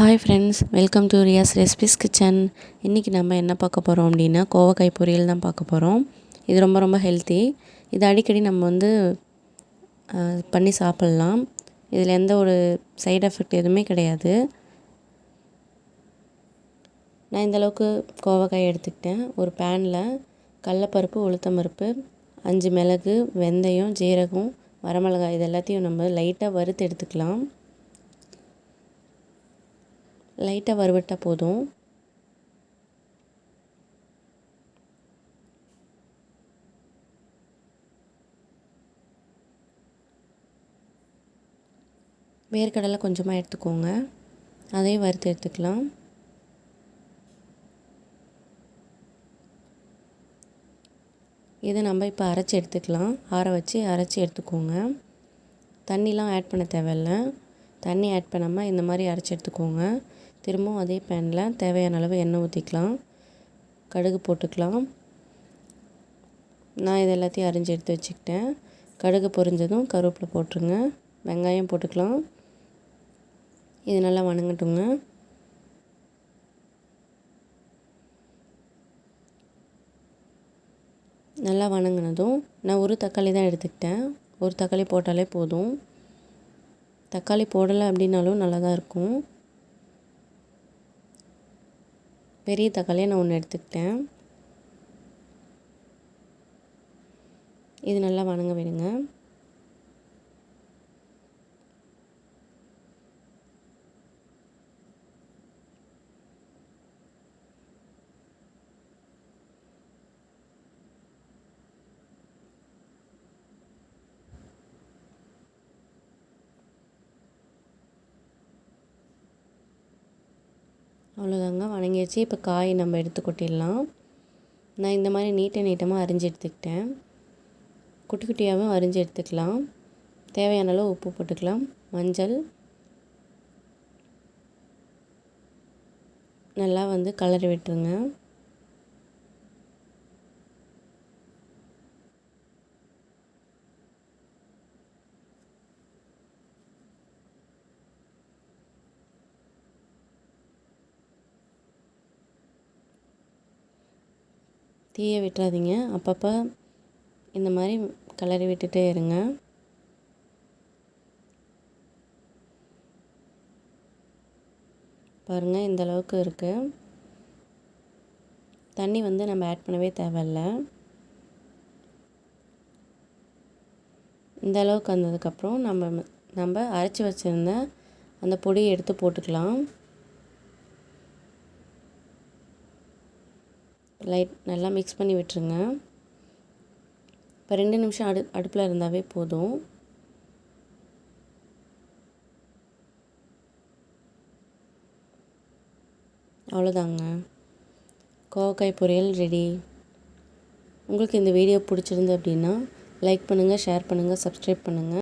Hi friends welcome to Riyas recipes kitchen இன்றைக்கி நம்ம என்ன பார்க்க போகிறோம் அப்படின்னா கோவக்காய் பொரியல் தான் பார்க்க போகிறோம் இது ரொம்ப ரொம்ப ஹெல்த்தி இது அடிக்கடி நம்ம வந்து பண்ணி சாப்பிட்லாம். இதில் எந்த ஒரு சைடு எஃபெக்ட் எதுவுமே கிடையாது. நான் இந்த அளவுக்கு கோவக்காய் எடுத்துக்கிட்டேன். ஒரு பேனில் கடலப்பருப்பு உளுத்தம்பருப்பு அஞ்சு மிளகு வெந்தயம் ஜீரகம் வரமிளகாய் இது எல்லாத்தையும் நம்ம லைட்டாக வறுத்து எடுத்துக்கலாம். லைட்டாக வறுவிட்டால் போதும். வேர்க்கடலை கொஞ்சமாக எடுத்துக்கோங்க. அதையும் வறுத்து எடுத்துக்கலாம். இதை நம்ம இப்போ அரைச்சி எடுத்துக்கலாம். ஆற வச்சு அரைச்சி எடுத்துக்கோங்க. தண்ணிலாம் ஆட் பண்ண தேவையில்ல. தண்ணி ஆட் பண்ணாமல் இந்த மாதிரி அரைச்சி எடுத்துக்கோங்க. திரும்பவும் அதே பேனில் தேவையான அளவு எண்ணெய் ஊற்றிக்கலாம் கடுகு போட்டுக்கலாம். நான் இது எல்லாத்தையும் அரிஞ்சு எடுத்து வச்சுக்கிட்டேன். கடுகு பொரிஞ்சதும் கருவேப்பிலை போட்டுருங்க. வெங்காயம் போட்டுக்கலாம். இது நல்லா வணங்கட்டுங்க. நல்லா வணங்கினதும் நான் ஒரு தக்காளி தான் எடுத்துக்கிட்டேன். ஒரு தக்காளி போட்டாலே போதும். தக்காளி போடலை அப்படின்னாலும் நல்லா தான் இருக்கும். பெரிய தக்காளியை நான் ஒன்று எடுத்துக்கிட்டேன். இது நல்லா வணங்க விடுங்க. அவ்வளோதாங்க வணங்கிடுச்சு இப்போ காய் நம்ம எடுத்து கொட்டிடலாம். நான் இந்த மாதிரி நீட்டை நீட்டமாக அரிஞ்சு எடுத்துக்கிட்டேன். குட்டி குட்டியாகவும் அரிஞ்சு எடுத்துக்கலாம். தேவையான அளவு உப்பு போட்டுக்கலாம். மஞ்சள். நல்லா வந்து கலரி விட்டுருங்க. தீயை விட்டுறாதீங்க. அப்பப்போ இந்த மாதிரி கிளறி விட்டுட்டே இருங்க. பாருங்கள் இந்த அளவுக்கு இருக்குது தண்ணி வந்து நம்ம ஆட் பண்ணவே தேவையில்ல. இந்த அளவுக்கு வந்ததுக்கப்புறம் நம்ம நம்ம அரைச்சி வச்சுருந்த அந்த பொடியை எடுத்து போட்டுக்கலாம். லைட் நல்லா மிக்ஸ் பண்ணி விட்டுருங்க. இப்போ ரெண்டு நிமிஷம் அடு அடுப்பில் இருந்தாவே போதும். அவ்வளோதாங்க. கோவக்காய் பொரியல் ரெடி. உங்களுக்கு இந்த வீடியோ பிடிச்சிருந்து அப்படின்னா லைக் பண்ணுங்கள் ஷேர் பண்ணுங்கள் சப்ஸ்கிரைப் பண்ணுங்கள்